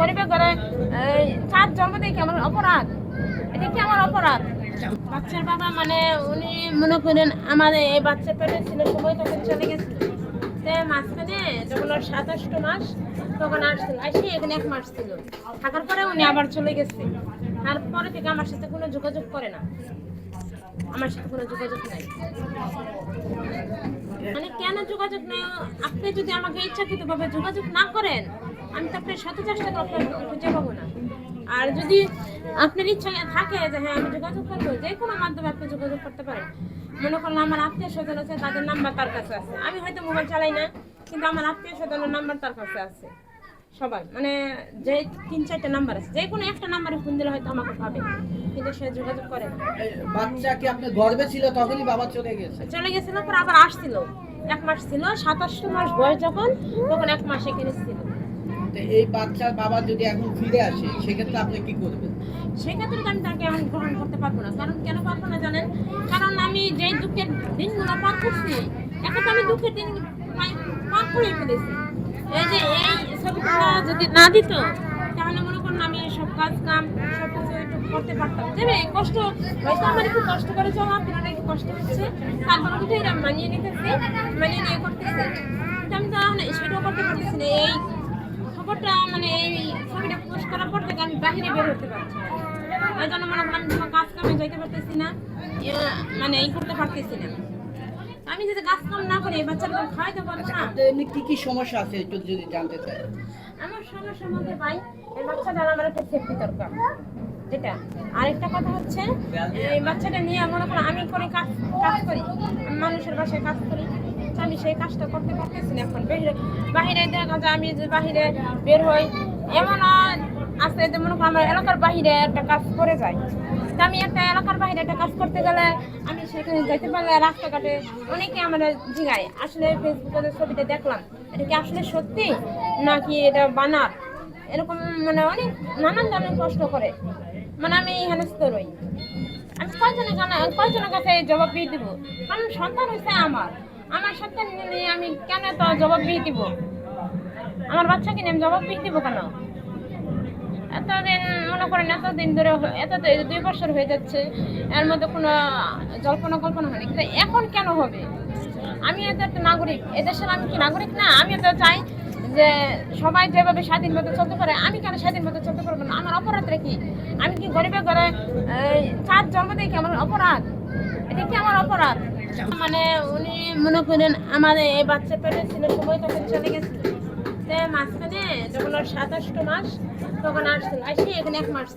গরিবের ঘরে চার জন্ম কি আমার অপরাধ? এটা কি আমার অপরাধ? বাচ্চার বাবা মানে উনি মনে করেন আমাদের এই বাচ্চা পেটে ছিল, সময় তখন চলে গেছিল। মাঝখানে মাস, তখন আসছিল এক মাস ছিল। থাকার পরে উনি আবার চলে তারপরে থেকে আমার সাথে কোনো যোগাযোগ করে না। আমার সাথে কোনো যোগাযোগ নাই। মানে কেন যোগাযোগ নেই? আপনি যদি আমাকে ইচ্ছাকৃতভাবে যোগাযোগ না করেন আমি তো আপনার সাথে চেষ্টা খুঁজে পাবো না। আর যদি আপনার ইচ্ছা থাকে যে হ্যাঁ আমি যোগাযোগ করব যে কোনো মাধ্যমে আপনি যোগাযোগ করতে পারেন। মনে করুন আমার আত্মীয় স্বজন আছে তাদের নাম্বার তার কাছে আছে। আমি হয়তো মোবাইল চালাই না কিন্তু আমার আত্মীয় স্বজনের নাম্বার তার কাছে আছে। সবাই মানে যে তিন চারটা নাম্বার আছে যে কোনো একটা নাম্বারে ফোন দিলে হয়তো আমাকে পাবে কিন্তু সে যোগাযোগ করে না। বাচ্চা কি গর্বে ছিল? তখনই বাবা চলে গেছে চলে গেছিল পর আবার আসছিল। এক মাস ছিল সাতাশ মাস বয়স যখন তখন এক মাস এখানে ছিল। এই বাচ্চার বাবা যদি এখন ফিরে আসে, সেক্ষেত্রে আপনি কি করবেন? সেক্ষেত্রে আমি তাকে এখন গ্রহণ করতে পারব না। কারণ কেন পারব না জানেন? কারণ আমি যে দুঃখের দিনগুলো পার করছি, এখন তো আমি দুঃখের দিন পার করে ফেলেছি। এই যে এই ছবিটা যদি না দিত, তাহলে মনে করুন আমি সব কাজ কাম, সব কিছু একটু করতে পারতাম। তবে কষ্ট, হয়তো আমার একটু কষ্ট করে চলা আপনারা একটু কষ্ট হচ্ছে। তারপরে উঠে এরা মানিয়ে নিতেছে, মানিয়ে নিয়ে করতেছে কিন্তু আমি তো এখন সেটাও করতে পারতেছি না এই খবরটা মানে এই ছবিটা পোস্ট করার পর থেকে আমি বাহিরে বের হতে পারছি এই জন্য মনে কোনো কাজ কামে যাইতে পারতেছি না। মানে এই করতে পারতেছি না। আমি যদি কাজ কাম না করি এই বাচ্চাটা তো খাওয়াইতে পারব না। আপনার এমনি কি কি সমস্যা আছে একটু যদি জানতে চাই? আমার সমস্যার মধ্যে ভাই এই বাচ্চাটার আমার একটা সেফটি দরকার। যেটা? আরেকটা কথা হচ্ছে এই বাচ্চাটা নিয়ে মনে করো আমি করে কাজ কাজ করি মানুষের বাসায় কাজ করি। আমি সেই কাজটা করতে পারতেছি না এখন। বাইরে বাহিরে দেখা যায় আমি যে বাহিরে বের হই এমন আছে করো আমার এলাকার বাহিরে একটা কাজ করে যাই। আমি একটা এলাকার বাইরে একটা কাজ করতে গেলে আমি সেখানে যাইতে পারলে রাস্তাঘাটে অনেকে আমার জিগায়। আসলে ফেসবুকে ছবিটা দেখলাম, এটা কি আসলে সত্যি নাকি এটা বানার? এরকম মানে অনেক নানান ধরনের প্রশ্ন করে। মানে আমি হেনস্ত রই। আমি কয়জনের কয়জনের কাছে জবাব দিয়ে দিব? কারণ সন্তান হয়েছে আমার। আমার সন্তান নিয়ে আমি কেন তো জবাব দিয়ে দিব? আমার বাচ্চাকে নিয়ে আমি জবাব দিয়ে দিব কেন? এতদিন, মনে করেন এতদিন ধরে এত দুই বছর হয়ে যাচ্ছে, এর মধ্যে কোনো জল্পনা কল্পনা হয়নি। কিন্তু এখন কেন হবে? আমি এত একটা নাগরিক। এদেশের আমি কি নাগরিক? না, আমি তো চাই যে সবাই যেভাবে স্বাধীনভাবে চলতে পারে, আমি কেন স্বাধীনভাবে চলতে পারব না? আমার অপরাধটা কি? আমি কি গরিবের ঘরে চার জন্ম দিয়ে কি আমার অপরাধ? এটা কি আমার অপরাধ? মানে উনি মনে করেন আমাদের এই বাচ্চা পেটে ছিল, সময় তখন চলে গেছিল তো মাঝখানে যখন ওর সাতাশটো মাস তখন আসছিল। আসি এখানে এক মাস।